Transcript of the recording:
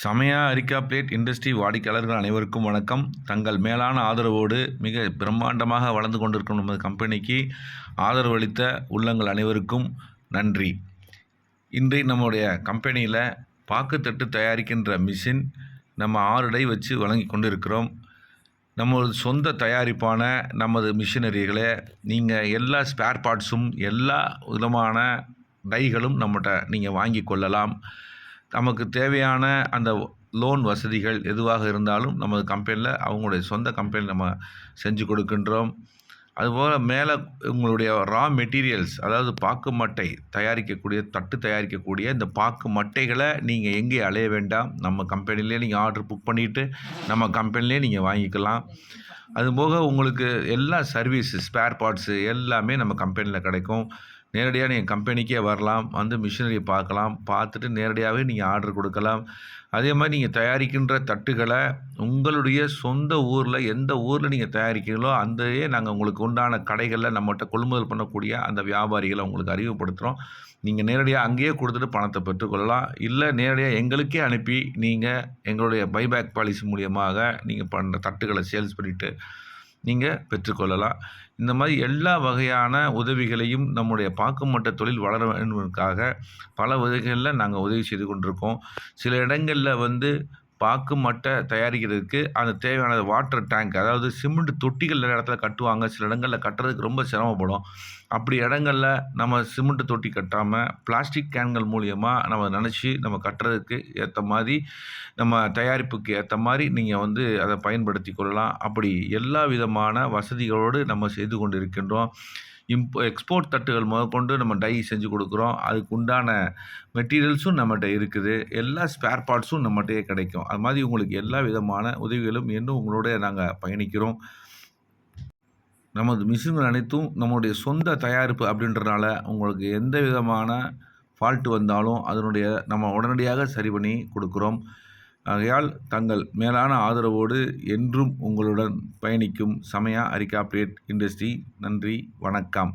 சமயா areca plate industry வாடிக்கையாளர்கள் அனைவருக்கும் வணக்கம். தங்கள் மேலான ஆதரவோடு மிக பிரம்மாண்டமாக வளர்ந்து கொண்டிருக்கும் நமது கம்பெனிக்கு ஆதரவு அளித்த உள்ளங்கள் அனைவருக்கும் நன்றி. இன்று நம்முடைய கம்பெனியில் பாக்குத்தட்டு தயாரிக்கின்ற மிஷின் நம்ம ஆறு டை வச்சு வழங்கி கொண்டிருக்கிறோம். நம்ம சொந்த தயாரிப்பான நமது மிஷினரிகளை நீங்கள் எல்லா ஸ்பேர் பார்ட்ஸும் எல்லா விதமான டைகளும் நம்மகிட்ட நீங்கள் வாங்கி கொள்ளலாம். நமக்கு தேவையான அந்த லோன் வசதிகள் எதுவாக இருந்தாலும் நமது கம்பெனியில் அவங்களுடைய சொந்த கம்பெனி நம்ம செஞ்சு கொடுக்கின்றோம். அதுபோல் மேலே உங்களுடைய ரா மெட்டீரியல்ஸ் அதாவது பாக்கு மட்டை தயாரிக்கக்கூடிய தட்டு தயாரிக்கக்கூடிய இந்த பாக்கு மட்டைகளை நீங்கள் எங்கே அலைய வேண்டாம். நம்ம கம்பெனிலே நீங்கள் ஆர்டர் புக் பண்ணிவிட்டு நம்ம கம்பெனிலே நீங்கள் வாங்கிக்கலாம். அதுபோக உங்களுக்கு எல்லா சர்வீஸு ஸ்பேர் பார்ட்ஸு எல்லாமே நம்ம கம்பெனியில் கிடைக்கும். நேரடியாக நீங்கள் கம்பெனிக்கே வரலாம் வந்து மிஷினரியை பார்க்கலாம் பார்த்துட்டு நேரடியாகவே நீங்கள் ஆர்டர் கொடுக்கலாம். அதே மாதிரி நீங்கள் தயாரிக்கின்ற தட்டுகளை உங்களுடைய சொந்த ஊரில் எந்த ஊரில் நீங்கள் தயாரிக்கிறீங்களோ அந்தையே நாங்கள் உங்களுக்கு உண்டான கடைகளில் நம்மகிட்ட கொள்முதல் பண்ணக்கூடிய அந்த வியாபாரிகளை உங்களுக்கு அறிமுகப்படுத்துகிறோம் நீங்கள் நேரடியாக அங்கேயே கொடுத்துட்டு பணத்தை பெற்றுக்கொள்ளலாம். இல்லை நேரடியாக எங்களுக்கே அனுப்பி நீங்கள் எங்களுடைய பைபேக் பாலிசி மூலியமாக நீங்கள் பண்ணுற தட்டுகளை சேல்ஸ் பண்ணிவிட்டு நீங்கள் பெற்றுக்கொள்ளலாம். இந்த மாதிரி எல்லா வகையான உதவிகளையும் நம்முடைய பாக்குமட்ட தொழில் வளர வேண்டுவதற்காக பல உதவிகளில் நாங்கள் உதவி செய்து கொண்டிருக்கோம். சில இடங்களில் வந்து பாக்கு மட்டை தயாரிக்கிறதுக்கு அந்த தேவையான வாட்டர் டேங்க் அதாவது சிமெண்ட் தொட்டிகள் நிறைய இடத்துல கட்டுவாங்க. சில இடங்களில் கட்டுறதுக்கு ரொம்ப சிரமப்படும். அப்படி இடங்களில் நம்ம சிமெண்ட் தொட்டி கட்டாமல் பிளாஸ்டிக் கேன்கள் மூலியமாக நம்ம நினச்சி நம்ம கட்டுறதுக்கு ஏற்ற மாதிரி நம்ம தயாரிப்புக்கு ஏற்ற மாதிரி நீங்கள் வந்து அதை பயன்படுத்தி கொள்ளலாம். அப்படி எல்லா விதமான வசதிகளோடு நம்ம செய்து கொண்டு இருக்கின்றோம் இம்போ எக்ஸ்போர்ட் தட்டுகள் முதற்கொண்டு நம்ம டை செஞ்சு கொடுக்குறோம். அதுக்கு உண்டான மெட்டீரியல்ஸும் நம்மகிட்ட இருக்குது. எல்லா ஸ்பேர் பார்ட்ஸும் நம்மகிட்டயே கிடைக்கும். அது மாதிரி உங்களுக்கு எல்லா விதமான உதவிகளும் இன்னும் உங்களோட நாங்கள் பயணிக்கிறோம். நமது மிஷின்கள் அனைத்தும் நம்முடைய சொந்த தயாரிப்பு அப்படின்றனால உங்களுக்கு எந்த விதமான ஃபால்ட்டு வந்தாலும் அதனுடைய நம்ம உடனடியாக சரி பண்ணி கொடுக்குறோம். ஆகையால் தங்கள் மேலான ஆதரவோடு என்றும் உங்களுடன் பயணிக்கும் சமயா அரிக்கா பிளேட் இண்டஸ்ட்ரி நன்றி வணக்கம்.